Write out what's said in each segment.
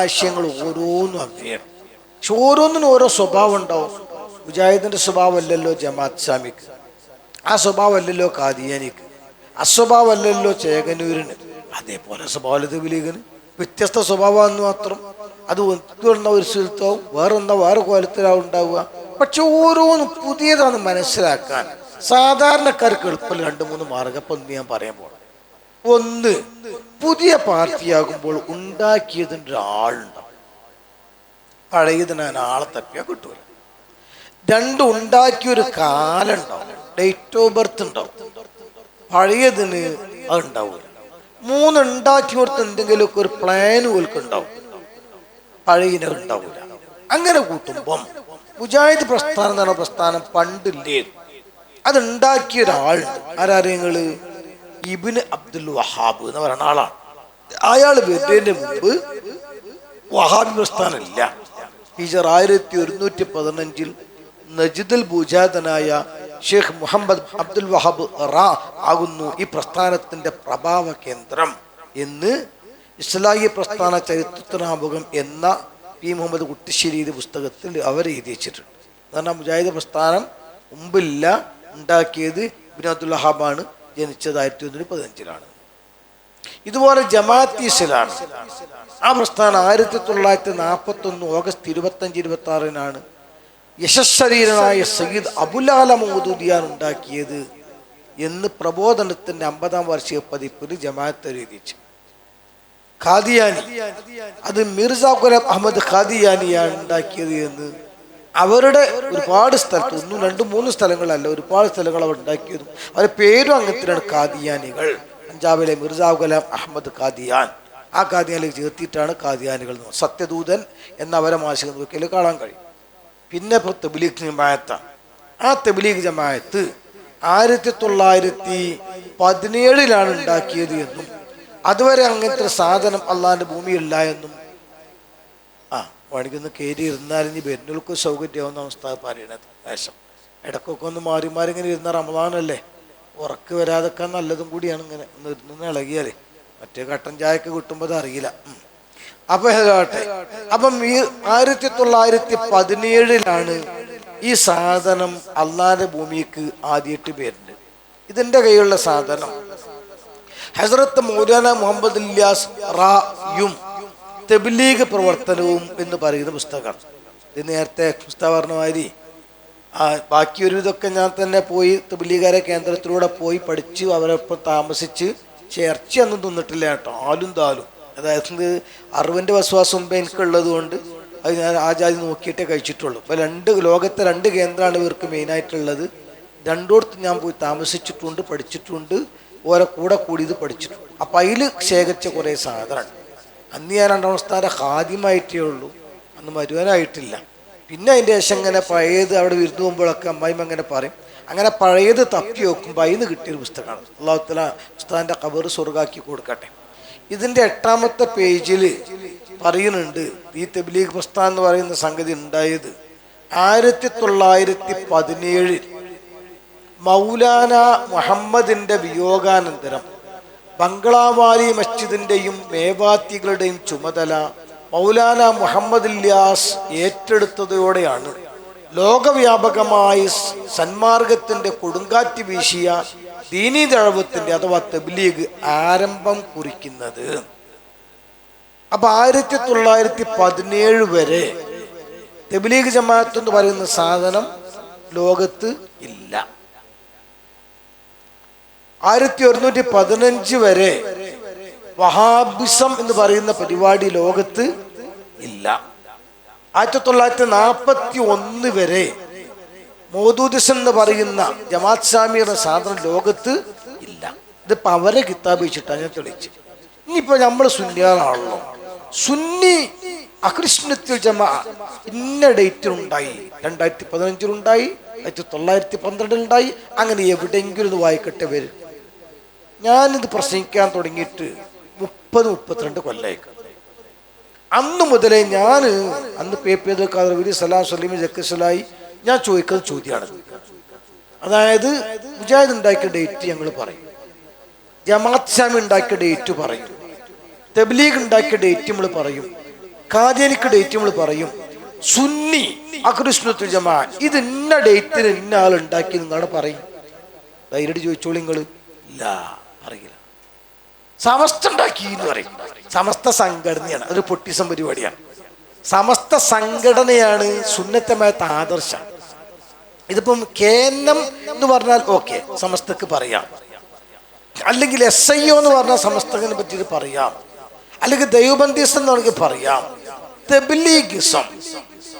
ആശയങ്ങൾ ഓരോന്നും അവ്യയം പക്ഷെ ഓരോന്നിനും ഓരോ സ്വഭാവം ഉണ്ടാവും. മുജാഹിദിന്റെ സ്വഭാവമല്ലല്ലോ ജമാഅത്ത് സ്വാമിക്ക് ആ സ്വഭാവമല്ലല്ലോ കാദിയാനിക്ക് അസ്വഭാവമല്ലല്ലോ ചേകനൂരിന്. അതേപോലെ സ്വഭാവം ലീഗിന്? വ്യത്യസ്ത സ്വഭാവം മാത്രം. അത് ഒത്തുവരുന്ന ഒരു സ്ഥലത്താവും എന്താ വേറെ കോലത്തിലാവും ഉണ്ടാവുക. പക്ഷെ ഓരോന്നും പുതിയതാണ് മനസ്സിലാക്കാൻ സാധാരണക്കാർക്ക് എളുപ്പം രണ്ട് മൂന്ന് മാർഗം ഞാൻ പറയാൻ പോകണം ഒന്ന് പുതിയ പാർട്ടിയാകുമ്പോൾ ഉണ്ടാക്കിയതിന്റെ ഒരാളുണ്ടാവും പഴയതിന് ആളെ തപ്പിയാൽ കിട്ടൂല. രണ്ട് ഉണ്ടാക്കിയൊരു കാലം ഉണ്ടാവും ഡേറ്റ് ഓഫ് ബർത്ത് ഉണ്ടാവും. പഴയതിന് അത് ഉണ്ടാവില്ല മൂന്ന് ഉണ്ടാക്കി കൊടുത്ത് എന്തെങ്കിലുമൊക്കെ ഒരു പ്ലാൻ ഉണ്ടാവും പഴയതിന് ഉണ്ടാവില്ല അങ്ങനെ കൂട്ടുമ്പം മുജാഹിദ് പ്രസ്ഥാനം എന്ന് പറഞ്ഞ പ്രസ്ഥാനം പണ്ടില്ലേ? അത് ഉണ്ടാക്കിയ ഒരാളുണ്ട് ആരാരെങ്ങൾ ഇബിന് അബ്ദുൽ വഹാബ് എന്ന് പറയുന്ന ആളാണ്. അയാൾ വരുന്നതിന് മുമ്പ് വഹാബി പ്രസ്ഥാനമില്ല. ഹിജർ ആയിരത്തി ഒരുന്നൂറ്റി പതിനഞ്ചിൽ നജിദുൽ ഭുജാതനായ ഷെയ്ഖ് മുഹമ്മദ് അബ്ദുൽ വഹാബ് റാ ആകുന്നു ഈ പ്രസ്ഥാനത്തിന്റെ പ്രഭാവ കേന്ദ്രം എന്ന് ഇസ്ലാഹി പ്രസ്ഥാന ചരിത്രത്തിനാമുഖം എന്ന പി മുഹമ്മദ് കുട്ടിശ്ശേരിയുടെ പുസ്തകത്തിൽ അവർ എഴുതി വെച്ചിട്ടുണ്ട്. മുജാഹിദ് പ്രസ്ഥാനം മുമ്പില്ല ഉണ്ടാക്കിയത് ഇബിൻ അബ്ദുൽ വഹാബാണ്. ജനിച്ചത് ആയിരത്തി തൊണ്ണൂറ്റി പതിനഞ്ചിലാണ്. ഇതുപോലെ ജമാഅത്ത് ഇസ്ലാണ് ആ പ്രസ്ഥാനം ആയിരത്തി തൊള്ളായിരത്തി നാൽപ്പത്തി ഒന്ന് ഓഗസ്റ്റ് ഇരുപത്തഞ്ച് ഇരുപത്തി ആറിനാണ് യശസ്വരീരനായ സയ്യിദ് അബുലാല മൗദൂദിയാൻ ഉണ്ടാക്കിയത് എന്ന് പ്രബോധനത്തിന്റെ അമ്പതാം വാർഷിക പതിപ്പിൽ ജമാഅത്ത് എഴുതിച്ചു ഖാദിയാനി അത് മിർസ ഗുലാബ് അഹമ്മദ് ഖാദിയാനിയാണ് ഉണ്ടാക്കിയത് എന്ന് അവരുടെ ഒരുപാട് സ്ഥലത്ത് ഒന്നും രണ്ടും മൂന്ന് സ്ഥലങ്ങളല്ല ഒരുപാട് സ്ഥലങ്ങൾ അവർ ഉണ്ടാക്കിയതും. അവരുടെ പേരും അങ്ങനത്തെയാണ് കാദിയാനികൾ പഞ്ചാബിലെ മിർജാ ഗുലാം അഹമ്മദ് കാദിയാൻ ആ കാദിയാനിലേക്ക് ചേർത്തിയിട്ടാണ് കാദിയാനികൾ സത്യദൂതൻ എന്ന അവരെ മാസിക നോക്കിയാൽ കാണാൻ കഴിയും. പിന്നെ ഇപ്പോൾ തെബിലീഗ് ജമായത്താണ് ആ തെബിലീഗ് ജമായത്ത് ആയിരത്തി തൊള്ളായിരത്തി പതിനേഴിലാണ് ഉണ്ടാക്കിയത് എന്നും അതുവരെ അങ്ങനത്തെ സാധനം അള്ളാഹിന്റെ ഭൂമിയില്ല എന്നും ആ വേണമെങ്കിൽ കയറി ഇരുന്നാലും ഇനി വരുന്നവർക്ക് സൗകര്യമാവുന്ന അവസ്ഥ പറയണത് വേഷം ഇടക്കൊക്കെ ഒന്ന് മാറി മാറി ഇങ്ങനെ ഇരുന്ന റമദാനല്ലേ? ഉറക്ക് വരാതൊക്കെ നല്ലതും കൂടിയാണ് ഇങ്ങനെ ഒന്ന് ഇരുന്ന് ഇളകിയാലേ. മറ്റേ കട്ടൻ ചായക്ക് കിട്ടുമ്പോൾ അറിയില്ല. അപ്പൊ കേട്ടെ. അപ്പം ഈ ആയിരത്തി തൊള്ളായിരത്തി പതിനേഴിലാണ് ഈ സാധനം അള്ളാന്റെ ഭൂമിക്ക് ആദ്യമായിട്ട് വരുന്നത്. ഇതിന്റെ കയ്യിലുള്ള സാധനം. ഹസ്രത്ത് മൗലാന മുഹമ്മദ് ഇല്യാസ് റായും തെബിലീഗ് പ്രവർത്തനവും എന്ന് പറയുന്ന പുസ്തകമാണ്. ഇത് നേരത്തെ പുസ്തകം ആ ബാക്കി ഒരു ഇതൊക്കെ ഞാൻ തന്നെ പോയി തെബിലീഗാരെ കേന്ദ്രത്തിലൂടെ പോയി പഠിച്ച് അവരൊപ്പം താമസിച്ച് ചേർച്ച ഒന്നും തിന്നിട്ടില്ല കേട്ടോ ആലും താലും. അതായത് അറിവിന്റെ വിശ്വാസം എനിക്കുള്ളത് കൊണ്ട് അത് ഞാൻ ആ ജാതി നോക്കിയിട്ടേ കഴിച്ചിട്ടുള്ളൂ. അപ്പോൾ രണ്ട് ലോകത്തെ രണ്ട് കേന്ദ്രമാണ് ഇവർക്ക് മെയിനായിട്ടുള്ളത്. രണ്ടോടത്ത് ഞാൻ പോയി താമസിച്ചിട്ടുണ്ട് പഠിച്ചിട്ടുണ്ട് ഓരോ കൂടെ കൂടി ഇത് പഠിച്ചിട്ടുണ്ട്. അപ്പം അതിൽ ശേഖരിച്ച കുറേ സാധനമാണ് അന്ന് ഞാൻ രണ്ടാം സ്ഥാനം ഹാദ്യമായിട്ടേ ഉള്ളൂ. അന്ന് മരുവാനായിട്ടില്ല. പിന്നെ അതിന്റെ ശേഷം ഇങ്ങനെ പഴയത് അവിടെ വിരുന്ന് പോകുമ്പോഴൊക്കെ അമ്മായിമ്മ അങ്ങനെ പറയും അങ്ങനെ പഴയത് തപ്പി നോക്കുമ്പോൾ അതിന് കിട്ടിയൊരു പുസ്തകമാണ്. അള്ളാഹുത്തല ഉസ്താദിന്റെ കബർ സ്വർഗാക്കി കൊടുക്കട്ടെ. ഇതിന്റെ എട്ടാമത്തെ പേജിൽ പറയുന്നുണ്ട് ഈ തബ്ലീഗ് പ്രസ്ഥാൻ എന്ന് പറയുന്ന സംഗതി ഉണ്ടായത് ആയിരത്തി തൊള്ളായിരത്തി പതിനേഴിൽ മൗലാന മുഹമ്മദിന്റെ വിയോഗാനന്തരം ബംഗ്ലാവാലി മസ്ജിദിന്റെയും മേവാത്തികളുടെയും ചുമതല മൗലാന മുഹമ്മദ് ഇല്യാസ് ഏറ്റെടുത്തതോടെയാണ്. ലോകവ്യാപകമായി സന്മാർഗത്തിന്റെ കൊടുങ്കാറ്റ് വീശിയ ദീനി ദഴവത്തിന്റെ അഥവാ തബ്ലീഗ് ആരംഭം കുറിക്കുന്നത്. അപ്പൊ ആയിരത്തി തൊള്ളായിരത്തി പതിനേഴ് വരെ തബ്ലീഗ് ജമാഅത്ത് എന്ന് പറയുന്ന സാധനം ലോകത്ത് ഇല്ല. ആയിരത്തി ഒരുന്നൂറ്റി പതിനഞ്ച് വരെ വഹാബിസം എന്ന് പറയുന്ന പരിപാടി ലോകത്ത് ഇല്ല. ആയിരത്തി തൊള്ളായിരത്തി നാൽപ്പത്തി ഒന്ന് വരെ മോദൂദിസം എന്ന് പറയുന്ന ജമാത് എന്ന സാധനം ലോകത്ത് ഇല്ല. ഇതിപ്പോ അവരെ കിതാബ് വെച്ചിട്ടാണ് ഞാൻ തെളിച്ച് ഇനിയിപ്പോ നമ്മൾ സുന്നിയാണല്ലോ സുന്നി അകൃഷ്ണത്തിൽ ജമാ ഇന്ന ഡേറ്റിലുണ്ടായി രണ്ടായിരത്തി പതിനഞ്ചിലുണ്ടായി ആയിരത്തി തൊള്ളായിരത്തി പന്ത്രണ്ടിലുണ്ടായി അങ്ങനെ എവിടെയെങ്കിലും വായിക്കട്ടെ വരും. ഞാനിത് പ്രസംഗിക്കാൻ തുടങ്ങിയിട്ട് മുപ്പത് മുപ്പത്തിരണ്ട് കൊല്ലായിക്കും അന്ന് മുതലേ ഞാൻ അന്ന് പേപ്പേത് കാദർവരി സലാം സലീം ജക്കസലായി ഞാൻ ചോദിക്കുന്ന ചോദ്യമാണ് അതായത് മുജാഹിദ് ഉണ്ടാക്കിയ ഡേറ്റ് ഞങ്ങൾ പറയും. ജമാഅത്ത് സ്വാമി ഉണ്ടാക്കിയ ഡേറ്റ് പറയും. തബ്ലീഗ് ഉണ്ടാക്കിയ ഡേറ്റ് നമ്മൾ പറയും. കാദ്യാനിക്ക് ഡേറ്റ് നമ്മൾ പറയും. സുന്നി അഖിലുസുന്നത്തുൽ ജമാ ഇത് ഇന്ന ഡേറ്റിന് ഇന്ന ആൾ ഉണ്ടാക്കി എന്നാണ് പറയും. ധൈര്യം ചോദിച്ചോളൂ നിങ്ങൾ ഇല്ല. അറിയില്ല. സമസ്ത ഉണ്ടാക്കി എന്ന് പറയും. സമസ്ത സംഘടനയാണ്. അതൊരു പൊട്ടിസം പരിപാടിയാണ്. സമസ്ത സംഘടനയാണ് സുന്നത്തമായ ആദർശം. ഇതിപ്പം കേന്നം എന്ന് പറഞ്ഞാൽ ഓക്കെ സമസ്തക്ക് പറയാം. അല്ലെങ്കിൽ എസ് ഐ ഒ എന്ന് പറഞ്ഞാൽ സമസ്തകനെ പറ്റിയിട്ട് പറയാം. അല്ലെങ്കിൽ ദൈവബന്ധിസം എന്ന് പറഞ്ഞാൽ പറയാം.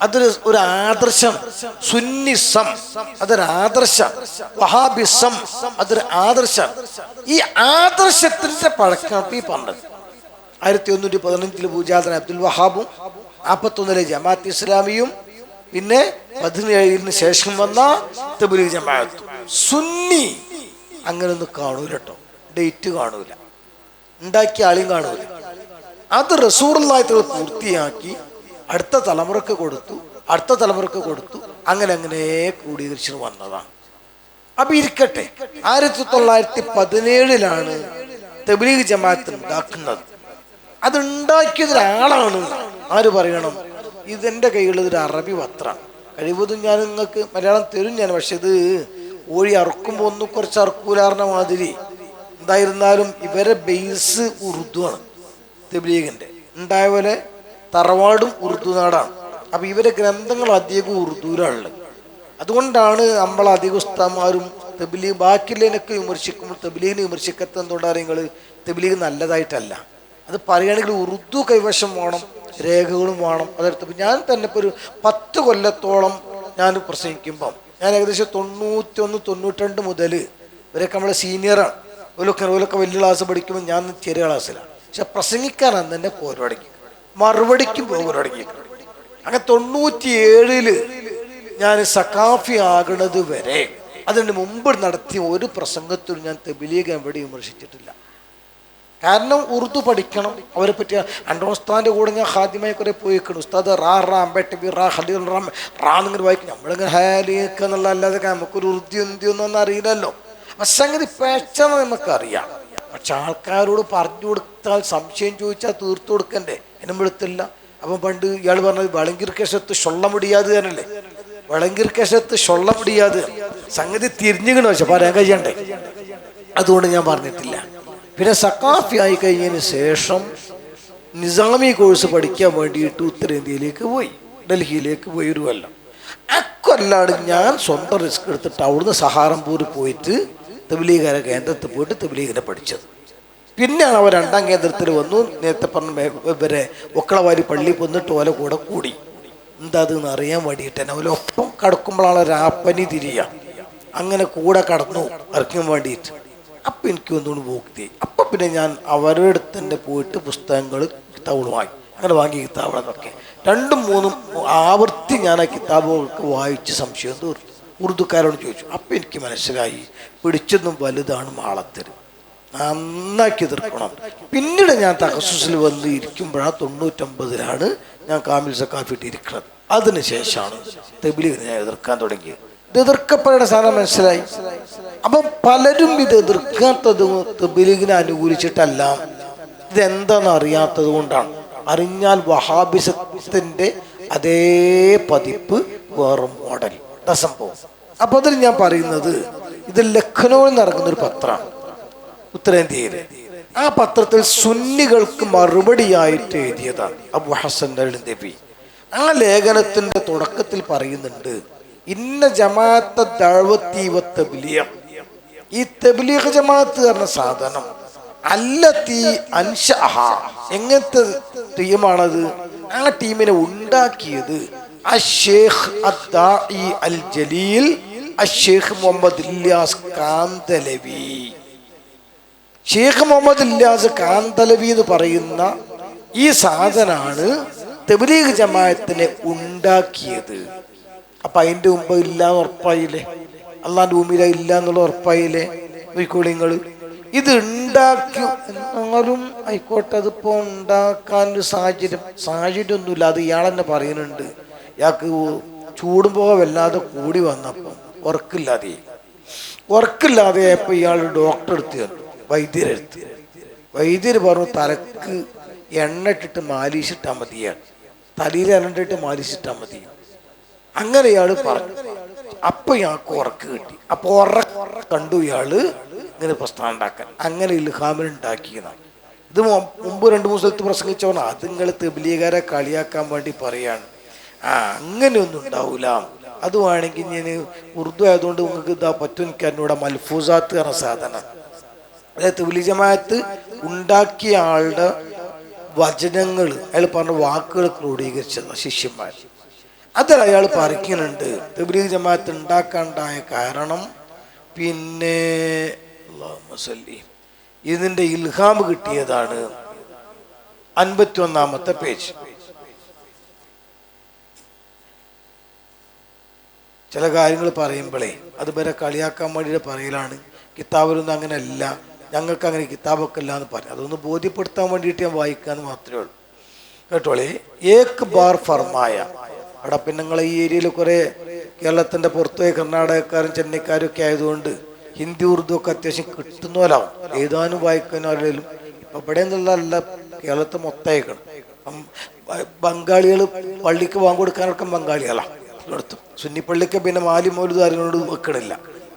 അതൊരു ഒരു ആദർശം. സുന്നിസം അതൊരു ആദർശം. വഹാബിസം അതൊരു ആദർശം. ഈ ആദർശത്തിന്റെ പഴക്കം ഈ പറഞ്ഞത്. ആയിരത്തി ഒന്നൂറ്റി പതിനഞ്ചിൽ പൂജാതൻ അബ്ദുൽ വഹാബും നാൽപ്പത്തൊന്നിലെ ജമാഅത്ത് ഇസ്ലാമിയും പിന്നെ പതിനേഴിന് ശേഷം വന്ന തബുലി ജമാഅത്തും. സുന്നി അങ്ങനെ ഒന്നും കാണൂല കേട്ടോ ഡേറ്റ് കാണൂല. ഉണ്ടാക്കിയ ആളെയും കാണൂല. അത് റസൂറുള്ള പൂർത്തിയാക്കി അടുത്ത തലമുറയ്ക്ക് കൊടുത്തു അടുത്ത തലമുറയ്ക്ക് കൊടുത്തു അങ്ങനെ അങ്ങനെ കൂടി ദൃശ്യം വന്നതാണ്. അപ്പൊ ഇരിക്കട്ടെ ആയിരത്തി തൊള്ളായിരത്തി പതിനേഴിലാണ് തബ്ലീഗ് ജമാഅത്ത് ഉണ്ടാക്കുന്നത്. അത് ഉണ്ടാക്കിയത് ഒരാളാണ് ആര് പറയണം? ഇതെന്റെ കയ്യിലുള്ളത് ഒരു അറബി പത്രമാണ് കഴിവതും ഞാൻ നിങ്ങൾക്ക് മലയാളം തരും ഞാൻ പക്ഷെ ഇത് ഓഴി അറുക്കുമ്പോൾ ഒന്ന് കുറച്ച് അറുക്കൂലാറിന മാതിരി. എന്തായിരുന്നാലും ഇവരെ ബേസ് ഉറുദു ആണ് തബ്ലീഗിന്റെ. ഉണ്ടായ പോലെ തറവാടും ഉറുദു നാടാണ്. അപ്പൊ ഇവരെ ഗ്രന്ഥങ്ങൾ അധികം ഉറുദുവിലാണുള്ളത്. അതുകൊണ്ടാണ് നമ്മൾ അധിക ഉസ്താമാരും തെബിലീഗ് ബാക്കിയുള്ളതിനൊക്കെ വിമർശിക്കുമ്പോൾ തെബിലീനെ വിമർശിക്കത്ത എന്തുകൊണ്ടാണ് നിങ്ങൾ നല്ലതായിട്ടല്ല. അത് പറയുകയാണെങ്കിൽ ഉറുദു കൈവശം വേണം രേഖകളും വേണം അതെടുത്ത് ഞാൻ തന്നെ ഇപ്പോൾ ഒരു പത്ത് കൊല്ലത്തോളം ഞാൻ പ്രസംഗിക്കുമ്പം ഞാൻ ഏകദേശം തൊണ്ണൂറ്റൊന്ന് തൊണ്ണൂറ്റിരണ്ട് മുതൽ ഇവരൊക്കെ നമ്മളെ സീനിയറാണ് ഓലൊക്കെ ഓലൊക്കെ വലിയ ക്ലാസ് പഠിക്കുമ്പോൾ ഞാൻ ചെറിയ ക്ലാസ്സിലാണ് പക്ഷെ പ്രസംഗിക്കാൻ അന്ന് തന്നെ പോരടങ്ങി മറുപടിക്കും പോരടങ്ങി അങ്ങനെ തൊണ്ണൂറ്റിയേഴിൽ ഞാൻ സക്കാഫി ആകണത് വരെ അതിന് മുമ്പ് നടത്തിയ ഒരു പ്രസംഗത്തിൽ ഞാൻ തെബിലീഗ് എവിടെ വിമർശിച്ചിട്ടില്ല. കാരണം ഉറുദു പഠിക്കണം അവരെ പറ്റി അന്റെ ഉസ്താദിന്റെ കൂടെ ഞാൻ ഹാദ്യമായി കുറെ പോയിക്കണം. ഉസ്താദ് റാ റാ അംബേട്ടബി റാ ഹലീൽ റാം റാ എന്നിങ്ങനെ വായിക്കും. നമ്മളിങ്ങനെ ഹാലിയൊക്കെ എന്നുള്ള അല്ലാതെ നമുക്കൊരു ഉറുദു എന്തിയൊന്നും അറിയില്ലല്ലോ. പക്ഷെ അങ്ങനെ പേച്ചെന്ന് നമുക്കറിയാം. പക്ഷെ ആൾക്കാരോട് പറഞ്ഞു കൊടുത്താൽ സംശയം ചോദിച്ചാൽ തീർത്തു കൊടുക്കണ്ടേ? എന്നെ വെളുത്തില്ല അപ്പം പണ്ട് ഇയാൾ പറഞ്ഞത് വളങ്കിർ കേശത്ത് ശൊള്ള മുടിയാതെ തന്നെയല്ലേ? വളങ്കിർ കേശത്ത് ശൊള്ള മുടിയാതെ സംഗതി തിരിഞ്ഞുകണോ പക്ഷെ പറയാൻ കഴിയണ്ടേ? അതുകൊണ്ട് ഞാൻ പറഞ്ഞിട്ടില്ല. പിന്നെ സക്കാഫി ആയി കഴിഞ്ഞതിന് ശേഷം നിസാമി കോഴ്സ് പഠിക്കാൻ വേണ്ടിയിട്ട് ഉത്തരേന്ത്യയിലേക്ക് പോയി. ഡൽഹിയിലേക്ക് പോയി ഒരു കൊല്ലം. അക്കൊല്ലാണ് ഞാൻ സ്വന്തം റിസ്ക് എടുത്തിട്ട് അവിടുന്ന് സഹാറംപൂർ പോയിട്ട് തബിലീഗര കേന്ദ്രത്തിൽ പോയിട്ട് തബിലീഗിനെ പഠിച്ചത്. പിന്നെയാണ് അവർ രണ്ടാം കേന്ദ്രത്തിൽ വന്നു. നേരത്തെ പറഞ്ഞ ഇവരെ ഒക്കളവാരി പള്ളി വന്നിട്ട് ഓല കൂടെ കൂടി. എന്താ അത് അറിയാൻ വേണ്ടിയിട്ട് തന്നെ. ഒപ്പം കടക്കുമ്പോഴാണ് രാപ്പനി തിരിയ അങ്ങനെ കൂടെ കടന്നു ഇറക്കാൻ വേണ്ടിയിട്ട്. അപ്പം എനിക്ക് ഒന്നുകൊണ്ട് പോക്തി അപ്പം പിന്നെ ഞാൻ അവരുടെ അടുത്ത് തന്നെ പോയിട്ട് പുസ്തകങ്ങൾ കിതാബുകൾ വാങ്ങി. അങ്ങനെ വാങ്ങി കിതാബുകളൊക്കെ രണ്ടും മൂന്നും ആവർത്തി ഞാൻ ആ കിതാബുകളൊക്കെ വായിച്ച് സംശയം തീർത്തു ഉറുദുക്കാരോട് ചോദിച്ചു. അപ്പം എനിക്ക് മനസ്സിലായി. പിടിച്ചൊന്നും വലുതാണ് മാളത്തര്. നന്നാക്കി തീർക്കണം. പിന്നീട് ഞാൻ തഹസൂസിൽ വന്ന് ഇരിക്കുമ്പോഴാണ് തൊണ്ണൂറ്റൊമ്പതിലാണ് ഞാൻ കാമിൽ സക്കാഫിട്ട് ഇരിക്കുന്നത് അതിനുശേഷമാണ് തെബിലി ഞാൻ എതിർക്കാൻ തുടങ്ങിയത്. ഇത് എതിർക്കപ്പെടേണ്ട സാധനം മനസ്സിലായി? അപ്പം പലരും ഇത് എതിർക്കാത്തത് തെബിലിഗിനെ അനുകൂലിച്ചിട്ടല്ല. ഇതെന്താണെന്ന് അറിയാത്തത് കൊണ്ടാണ്. അറിഞ്ഞാൽ വഹാബിസത്തിന്റെ അതേ പതിപ്പ് വേറെ മോഡൽ. സംഭവം? അപ്പൊ അതിൽ ഞാൻ പറയുന്നത് ഇത് ലഖ്നൌവിൽ നടക്കുന്ന ഒരു പത്രമാണ്. ഉത്തരേന്ത്യയിൽ ആ പത്രത്തിൽ സുന്നികൾക്ക് മറുപടിയായിട്ട് എഴുതിയതാണ് അബു ഹസൻ നബി ആ ലേഖനത്തിന്റെ തുടക്കത്തിൽ പറയുന്നുണ്ട് ഇന്ന ജമാഅത്ത ദഅവത്തി വ തബ്ലീഗ്. ഈ തബ്ലീഗ് ജമാഅത്ത് പറഞ്ഞ സാധനം അല്ലത്തി അൻഷഅഹ. എങ്ങനത്തെ ടീമാണത്? ആ ടീമിനെ ഉണ്ടാക്കിയത് അഷേഖ് അൽ ജലീൽ അഷേഖ് മുഹമ്മദ് ഇല്യാസ് കാന്തലവി. ഷെയ്ഖ് മുഹമ്മദ് ഇല്ലാസ് കാന്തലവി എന്ന് പറയുന്ന ഈ സാധനാണ് തെബലീഗ് ജമാഅത്തിനെ ഉണ്ടാക്കിയത്. അപ്പൊ അതിന്റെ മുമ്പ് ഇല്ല എന്ന് ഉറപ്പായില്ലേ? അള്ളാന്റെ ഭൂമിയില ഇല്ല എന്നുള്ള ഉറപ്പായില്ലേ? നിങ്ങൾ ഇത് ഉണ്ടാക്കി എന്നാലും ആയിക്കോട്ടെ അതിപ്പോ ഉണ്ടാക്കാൻ ഒരു സാഹചര്യം സാഹചര്യം ഒന്നുമില്ല അത് ഇയാൾ തന്നെ പറയുന്നുണ്ട്. ഇയാൾക്ക് ചൂടുമ്പോ വല്ലാതെ കൂടി വന്നപ്പം ഉറക്കില്ലാതെ. ഉറക്കില്ലാതെ ഇയാൾ ഡോക്ടർ എടുത്തു തന്നു. വൈദ്യരെടുത്ത് വൈദ്യര് പറഞ്ഞു തലക്ക് എണ്ണ ഇട്ടിട്ട് മാലീശിട്ടാൽ മതിയാണ് തലയിൽ എണ്ണട്ടിട്ട് മാലിശിട്ടാൽ മതി അങ്ങനെ ഇയാൾ പറഞ്ഞു. അപ്പൊ ഇയാൾക്ക് ഉറക്ക് കിട്ടി. അപ്പൊ ഉറക്ക കണ്ടു ഇയാൾ ഇങ്ങനെ പ്രസ്ഥാനം ഉണ്ടാക്കാൻ. അങ്ങനെ ഇൽഹാമിൽ ഉണ്ടാക്കിയതാണ് ഇത് മുമ്പ് രണ്ട് മൂന്ന് സ്ഥലത്ത് പ്രസംഗിച്ചോണം അത് നിങ്ങൾ തെബിലിയകാരെ കളിയാക്കാൻ വേണ്ടി പറയാണ്. ആ അങ്ങനെയൊന്നും ഉണ്ടാവൂല. അതുവാണെങ്കിൽ ഞാൻ ഉറുദു ആയതുകൊണ്ട് നിങ്ങൾക്ക് ഇതാ പറ്റും. എനിക്ക് എന്നോട് മൽഫൂസാത്ത് എന്ന സാധനം. അതായത് തെബിലി ജമാഅത്ത് ഉണ്ടാക്കിയ ആളുടെ വചനങ്ങൾ അയാൾ പറഞ്ഞ വാക്കുകൾ ക്രോഡീകരിച്ചത് ശിഷ്യന്മാർ. അത് അയാൾ പറിക്കുന്നുണ്ട് തെബിലീഗ് ജമാഅത്ത് ഉണ്ടാക്കാണ്ടായ കാരണം പിന്നെ. ഇതിന്റെ ഇൽഹാം കിട്ടിയതാണ്. അൻപത്തി ഒന്നാമത്തെ പേജ്. ചില കാര്യങ്ങൾ പറയുമ്പോഴേ അത് വരെ കളിയാക്കാൻ വേണ്ടിയിട്ട് പറയലാണ്. കിതാബിലൊന്നും അങ്ങനെ അല്ല ഞങ്ങൾക്ക് അങ്ങനെ കിതാബൊക്കെ ഇല്ല എന്ന് പറഞ്ഞു. അതൊന്ന് ബോധ്യപ്പെടുത്താൻ വേണ്ടിയിട്ട് ഞാൻ വായിക്കാന്ന് മാത്രമേ ഉള്ളൂ. കേട്ടോളേ? ഏക് ബാർ ഫർമായ. അവിടെ പിന്നെ നിങ്ങളെ ഈ ഏരിയയിൽ കുറേ കേരളത്തിന്റെ പുറത്തുപോയി കർണാടകക്കാരും ചെന്നൈക്കാരും ഒക്കെ ആയതുകൊണ്ട് ഹിന്ദി ഉറുദു ഒക്കെ അത്യാവശ്യം കിട്ടുന്ന പോലാവും എഴുതാനും വായിക്കാനും ആരെങ്കിലും ഇപ്പം ഇവിടെ നിന്നുള്ളതല്ല കേരളത്തെ മൊത്തമായിക്കണം. ബംഗാളികൾ പള്ളിക്ക് വാങ്ങിക്കൊടുക്കാനൊക്കെ ബംഗാളികളാണ് എടുത്തു സുന്നിപ്പള്ളിക്ക് പിന്നെ മാലി വെക്കണില്ല.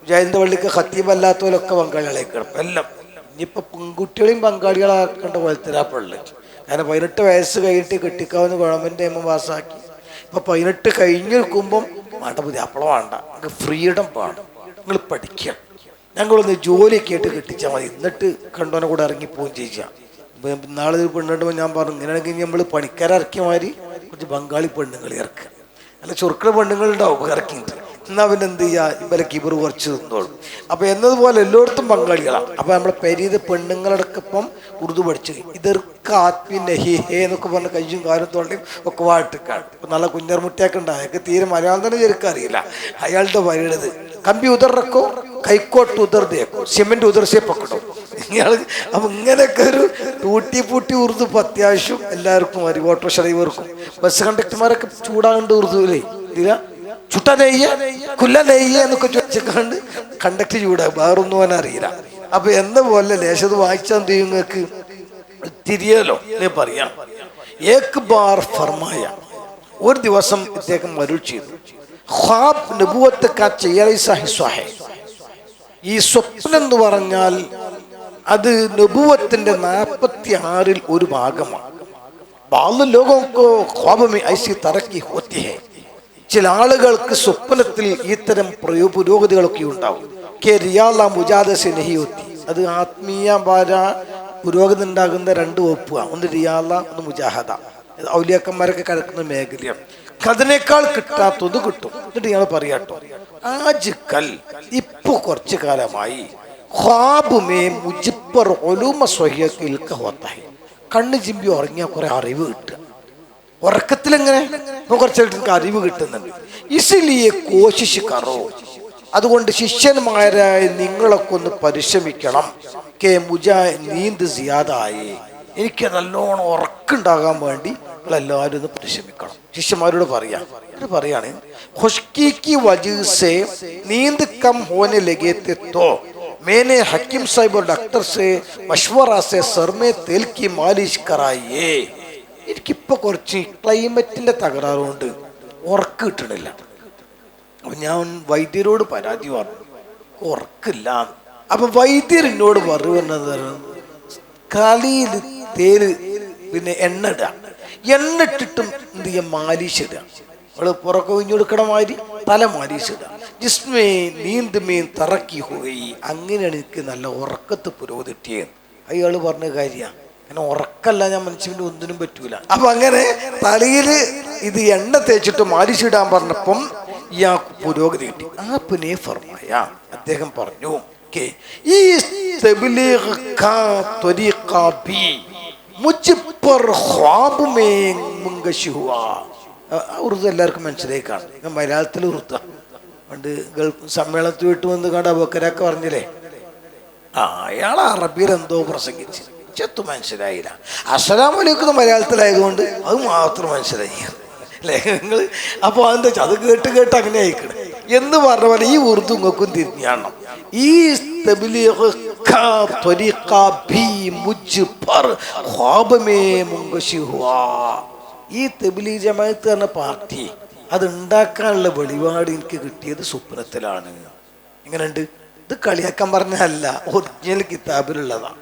ജയന്ത പള്ളിക്ക് ഹത്തീബല്ലാത്തവരൊക്കെ അല്ലാത്തവരൊക്കെ കിടപ്പ് എല്ലാം. ഇനിയിപ്പോ പെൺകുട്ടികളെയും ബംഗാളികളാക്കേണ്ട പോലത്തെ പള്ളി. കാരണം പതിനെട്ട് വയസ്സ് കഴിഞ്ഞിട്ട് കെട്ടിക്കാവുന്ന ഗവൺമെന്റ് നിയമം പാസ്സാക്കി. ഇപ്പൊ പതിനെട്ട് കഴിഞ്ഞ് നിൽക്കുമ്പം വേണ്ട പുതിയ അപ്പളം വേണ്ട. നിങ്ങൾക്ക് ഫ്രീഡം വേണം. നിങ്ങൾ പഠിക്കുക. ഞങ്ങളൊന്ന് ജോലിയൊക്കെ ആയിട്ട് കെട്ടിച്ചാൽ മതി. എന്നിട്ട് കണ്ടോനെ കൂടെ ഇറങ്ങി ഇറങ്ങിപ്പോവുകയും ചെയ്യാം. നാളെ ഒരു പെണ്ണുണ്ടെങ്കിൽ ഞാൻ പറഞ്ഞു ഇങ്ങനെയാണെങ്കിൽ നമ്മൾ പണിക്കാരെ ഇറക്കിയ മാതിരി കുറച്ച് ബംഗാളി പെണ്ണുങ്ങൾ ഇറക്കുക. അല്ല ചുരുക്കള പെണ്ണുങ്ങളുണ്ടാവും ഇറക്കിയിട്ട്. എന്നാ പിന്നെ എന്ത് ചെയ്യുക ഇവരെ കിബർ കുറച്ച് തിന്നോളും അപ്പൊ എന്നതുപോലെ എല്ലായിടത്തും പങ്കാളികളാണ് അപ്പൊ നമ്മളെ പെരീത് പെണ്ണുങ്ങളടക്കം ഉറുദു പഠിച്ചു. ഇതൊക്കെ ആത്മീ ഹേ ഹേ എന്നൊക്കെ പറഞ്ഞ കയ്യും കാലും തൊള്ളയും ഒക്കെ വാട്ടിക്കാണ്. ഇപ്പൊ നല്ല കുഞ്ഞർമുട്ടിയൊക്കെ ഉണ്ട് അയാൾക്ക് തീരെ മലയാളം തന്നെ ശരിക്കും അറിയില്ല. അയാളുടെ വരുന്നത് കമ്പി ഉതർക്കോ കൈക്കോട്ട് ഉദർദേക്കോ സിമെന്റ് ഉദർസേ പക്കടോ ഇയാൾ അപ്പൊ ഇങ്ങനെയൊക്കെ ഒരു ടൂട്ടി പൂട്ടി ഉറുദു ഇപ്പം അത്യാവശ്യം എല്ലാവർക്കും അറിയും. ഓട്ടോ ഡ്രൈവർക്കും. ബസ് കണ്ടക്ടർമാരൊക്കെ ചൂടാകണ്ട് ഉറുദുവിലേ. ഇല്ല? ചുട്ട നെയ്യ? കുല്ല നെയ്യ എന്നൊക്കെ ചോദിച്ചിക്കാണ്ട് കണ്ടക്ട് ചൂടാ. വേറൊന്നും അവൻ അറിയില്ല. അപ്പൊ എന്ന പോലെ ലേശത് വായിച്ചാൽ എന്ത് ചെയ്യും നിങ്ങൾക്ക് തിരിയല്ലോ പറയാം ഏക് ബാർ ഫർമായ. ഒരു ദിവസം ഇദ്ദേഹം മരുൾ ചെയ്തു. ഖാബ് ഈ സ്വപ്നം എന്ന് പറഞ്ഞാൽ അത് നബുവത്തിന്റെ നാൽപ്പത്തി ആറിൽ ഒരു ഭാഗമാണ്. ബാലു ലോകം ഖ്വാബമേ ഐസി തറക്കി ഹോത്തി ഹേ ചില ആളുകൾക്ക് സ്വപ്നത്തിൽ ഇത്തരം പുരോഗതികളൊക്കെ ഉണ്ടാവും. കെ റിയാല മുജാദ നെഹിയൊത്തി. അത് ആത്മീയ ഭാര പുരോഗതി ഉണ്ടാകുന്ന രണ്ട് വകുപ്പാണ് ഒന്ന് റിയാല ഒന്ന് മുജാഹദ. ഔലിയാക്കന്മാരൊക്കെ കിടക്കുന്ന മേഖലയാണ്. അതിനേക്കാൾ കിട്ടാത്തത് കിട്ടും. എന്നിട്ട് ഞങ്ങൾ പറയാട്ടോ ആജുക്കൽ ഇപ്പൊ കുറച്ചു കാലമായി കണ്ണ് ചിമ്പി ഉറങ്ങിയ കുറെ അറിവ് കിട്ടുക. ഉറക്കത്തിൽ എങ്ങനെ കുറച്ചായിട്ട് എനിക്ക് അറിവ് കിട്ടുന്നുണ്ട് ഇസിലിയെ കോശിച്ച് കറോ അതുകൊണ്ട് ശിഷ്യന്മാരായ നിങ്ങളൊക്കെ ഒന്ന് പരിശ്രമിക്കണം കെ മുജാ നീന്ത് സിയാദായി എനിക്ക് നല്ലോണം ഉറക്കുണ്ടാകാൻ വേണ്ടി നിങ്ങൾ എല്ലാവരും ഒന്ന് പരിശ്രമിക്കണം ശിഷ്യന്മാരോട് പറയാം എന്നിട്ട് പറയാണ് ഖുഷ്കിക്ക് വജീസെ നീന്ത് കം ഹോനെ ലഗേത്തെ തോ मैंने हकीम साहब और डॉक्टर से मशवरा से सर में तेल की मालिश कराइए എനിക്കിപ്പോ കുറച്ച് ക്ലൈമറ്റിന്റെ തകരാറുകൊണ്ട് ഉറക്ക് കിട്ടണില്ല. അപ്പം ഞാൻ വൈദ്യരോട് പരാതി പറഞ്ഞു. ഉറക്കില്ല അപ്പം വൈദ്യർ എന്നോട് പറയുന്നത് കളിയിൽ തേൽ പിന്നെ എണ്ണ ഇടുക എണ്ണ ഇട്ടിട്ടും എന്ത് ചെയ്യാം? മാലിഷ് ഇടുക അവൾ പുറക്കെ ഒഴിഞ്ഞു കൊടുക്കണ മാതിരി തല മാലിഷ് ഇടുക ജിസ്മേ നീന്തുമേൻ തറക്കി ഹോയി അങ്ങനെയാണ് എനിക്ക് നല്ല ഉറക്കത്ത് പുരോഗതിട്ടിയത് അയാൾ പറഞ്ഞ കാര്യമാണ്. അങ്ങനെ ഉറക്കല്ല ഞാൻ മനുഷ്യന്റെ ഒന്നിനും പറ്റൂല. അപ്പൊ അങ്ങനെ തലയിൽ ഇത് എണ്ണ തേച്ചിട്ട് മാലിച്ചിടാൻ പറഞ്ഞപ്പം ഇയാൾക്ക് പുരോഗതി കിട്ടി. ആ പുനേ ഫർമായ അദ്ദേഹം പറഞ്ഞു ഈ എല്ലാവർക്കും മനസ്സിലേക്ക് കാണും മലയാളത്തിൽ ഉറുദ. പണ്ട് ഗൾഫ് സമ്മേളനത്തിൽ വിട്ട് വന്ന് കണ്ട അബക്കരൊക്കെ പറഞ്ഞില്ലേ? അയാൾ അറബിയിൽ എന്തോ പ്രസംഗിച്ചു. കുറച്ചത്ത് മനസ്സിലായില്ല അസ്സലാം വലൈക്കും മലയാളത്തിലായതുകൊണ്ട് അത് മാത്രം മനസ്സിലായി അല്ലേ? നിങ്ങൾ അപ്പോൾ അതെന്താ വെച്ചാൽ അത് കേട്ട് കേട്ട് അങ്ങനെ അയക്കണേ എന്ന് പറഞ്ഞ പോലെ ഈ ഉറുദു ഇങ്ങൾക്കും തിരിഞ്ഞാണ് ഈ ഈ തെബിലി ജമാഅത്ത് എന്ന പാർട്ടി അത് ഉണ്ടാക്കാനുള്ള വെളിപാട് എനിക്ക് കിട്ടിയത് സ്വപ്നത്തിലാണ് എങ്ങനെയുണ്ട്? ഇത് കളിയാക്കാൻ പറഞ്ഞല്ല ഒറിജിനൽ കിതാബിലുള്ളതാണ്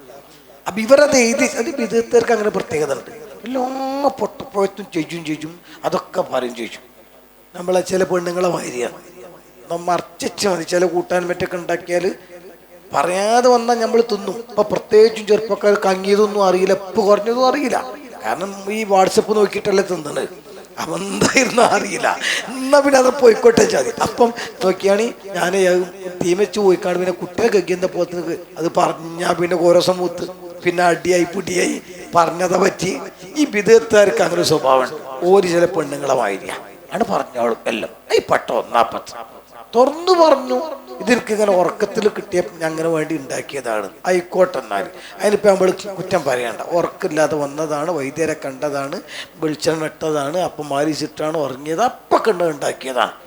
അപ്പൊ ഇവരത് എഴുതി അത് വിദഗ്ധർക്ക് അങ്ങനെ പ്രത്യേകത ഉണ്ട്. എല്ലാ പൊട്ടപ്പോഴത്തും ചെയ്യും ചെയ്യും. അതൊക്കെ പറയും ചെയ്യും. നമ്മളെ ചില പെണ്ണുങ്ങളെ മാതിരിയാണ്. നമ്മൾ അർച്ചിച്ച് മതി. ചില കൂട്ടാൻ മറ്റൊക്കെ ഉണ്ടാക്കിയാൽ പറയാതെ വന്നാൽ നമ്മൾ തിന്നും. ഇപ്പൊ പ്രത്യേകിച്ചും ചെറുപ്പക്കാർ കങ്ങിയതൊന്നും അറിയില്ല. ഇപ്പൊ കുറഞ്ഞതും അറിയില്ല. കാരണം ഈ വാട്സപ്പ് നോക്കിയിട്ടല്ലേ തിന്നണ് എന്തായിരുന്നു അറിയില്ല. എന്നാ പിന്നെ അത് പോയിക്കോട്ടെ ചതി അപ്പം നോക്കിയാണ് ഞാൻ തീമച്ച് പോയിക്കാണ് പിന്നെ കുട്ടിയെ ഗഗ്ഗിന്റെ പോലത്തിന് അത് പറഞ്ഞാ പിന്നെ ഓരോ സമൂത്ത്. പിന്നെ അടിയായി പിടിയായി പറഞ്ഞതാ പറ്റി. ഈ വിധേയത്തുകാർക്ക് അങ്ങനെ ഒരു സ്വഭാവമുണ്ട്. ഓര് ചില പെണ്ണുങ്ങളെ വായില്ല ആണ് പറഞ്ഞോളും എല്ലാം. ഈ പട്ട ഒന്നാപ്പത്ത് തുറന്നു പറഞ്ഞു. ഇതിനൊക്കെ ഇങ്ങനെ ഉറക്കത്തിൽ കിട്ടിയ ഞങ്ങനെ വേണ്ടി ഉണ്ടാക്കിയതാണ്. ആയിക്കോട്ടെ എന്നാൽ അതിനിപ്പോൾ നമ്മൾ കുറ്റം പറയണ്ട. ഉറക്കമില്ലാതെ വന്നതാണ് വൈദ്യരെ കണ്ടതാണ് വെളിച്ചെണ്ണ ഇട്ടതാണ് അപ്പം മാരിച്ചിട്ടാണ് ഉറങ്ങിയത് അപ്പം കണ്ട് ഉണ്ടാക്കിയതാണ്.